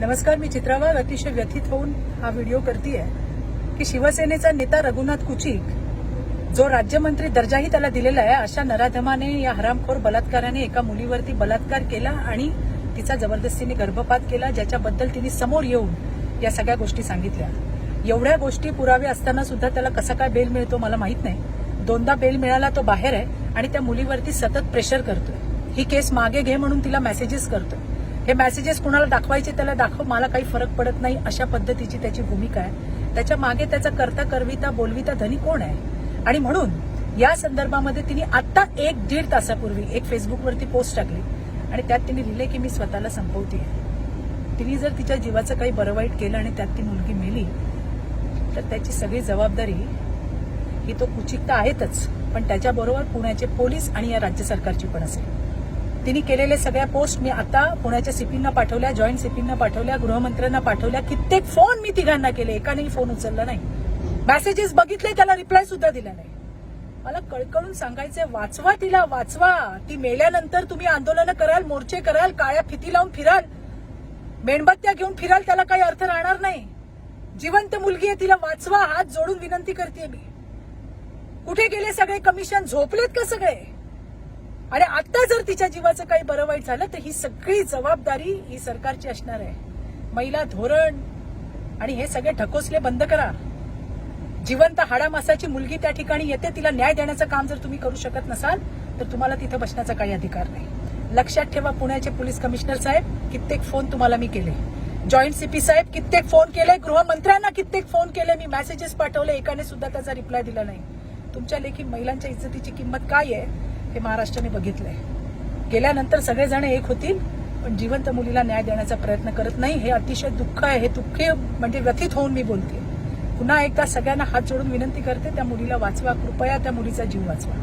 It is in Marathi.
नमस्कार मी चित्रावाघ अतिशय व्यथित होऊन हा व्हिडिओ करते की शिवसेनेचा नेता रघुनाथ कुचिक जो राज्यमंत्री दर्जाही त्याला दिलेला आहे अशा नराधमाने या हरामखोर बलात्काराने एका मुलीवरती बलात्कार केला आणि तिचा जबरदस्तीने गर्भपात केला ज्याच्याबद्दल तिने समोर येऊन या सगळ्या गोष्टी सांगितल्या. एवढ्या गोष्टी पुरावे असताना सुद्धा त्याला कसा काय बेल मिळतो मला माहीत नाही. दोनदा बेल मिळाला तो बाहेर आहे आणि त्या मुलीवरती सतत प्रेशर करतोय. ही केस मागे घे म्हणून तिला मेसेजेस करतोय. हे मेसेजेस कुणाला दाखवायचे त्याला दाखव मला काही फरक पडत नाही अशा पद्धतीची त्याची भूमिका आहे. त्याच्यामागे त्याचा करता करविता बोलविता धनी कोण आहे? आणि म्हणून या संदर्भामध्ये तिने आता एक दीड तासापूर्वी एक फेसबुकवरती पोस्ट टाकली आणि त्यात तिने लिहिले की मी स्वतःला संपवते. तिने जर तिच्या जीवाचं काही बरं वाईट केलं आणि त्यात ती मुलगी मेली तर त्याची सगळी जबाबदारी ही तो कुचिकता आहेतच पण त्याच्याबरोबर पुण्याचे पोलीस आणि या राज्य सरकारची पण असेल. तिने केलेले सगळ्या पोस्ट मी आता पुण्याच्या सीपींना पाठवल्या जॉईंट सीपींना पाठवल्या गृहमंत्र्यांना पाठवल्या. कित्येक फोन मी तिघांना केले. एकानेही फोन उचलला नाही. मेसेजेस बघितले त्याला रिप्लाय सुद्धा दिला नाही. मला कळकळून सांगायचंय वाचवा तिला वाचवा. ती मेल्यानंतर तुम्ही आंदोलनं कराल मोर्चे कराल काळ्या फिती लावून फिराल. मेणबत्त्या घेऊन फिराल त्याला काही अर्थ राहणार नाही. जिवंत मुलगी आहे तिला वाचवा. हात जोडून विनंती करते मी. कुठे गेले सगळे कमिशन? झोपलेत का सगळे? आणि आता जर तिच्या जीवाचं काही बरं वाईट झालं तर ही सगळी जबाबदारी ही सरकारची असणार आहे. महिला धोरण आणि हे सगळे ढकोसले बंद करा. जिवंत हाडामासाची मुलगी त्या ठिकाणी येते तिला न्याय देण्याचं काम जर तुम्ही करू शकत नसाल तर तुम्हाला तिथं बसण्याचा काही अधिकार नाही. लक्षात ठेवा पुण्याचे पोलीस कमिशनर साहेब कित्येक फोन तुम्हाला मी केले. जॉईंट सीपी साहेब कित्येक फोन केले. गृहमंत्र्यांना कित्येक फोन केले. मी मेसेजेस पाठवले एकाने सुद्धा त्याचा रिप्लाय दिला नाही. तुमच्या लेखी महिलांच्या इज्जतीची किंमत काय आहे? हे महाराष्ट्राने बघितलंय. गेल्यानंतर सगळेजण एक होतील पण जिवंत मुलीला न्याय देण्याचा प्रयत्न करत नाही हे अतिशय दुःख आहे. हे दुःख म्हणजे व्यथित होऊन मी बोलते. पुन्हा एकदा सगळ्यांना हात जोडून विनंती करते त्या मुलीला वाचवा कृपया त्या मुलीचा जीव वाचवा.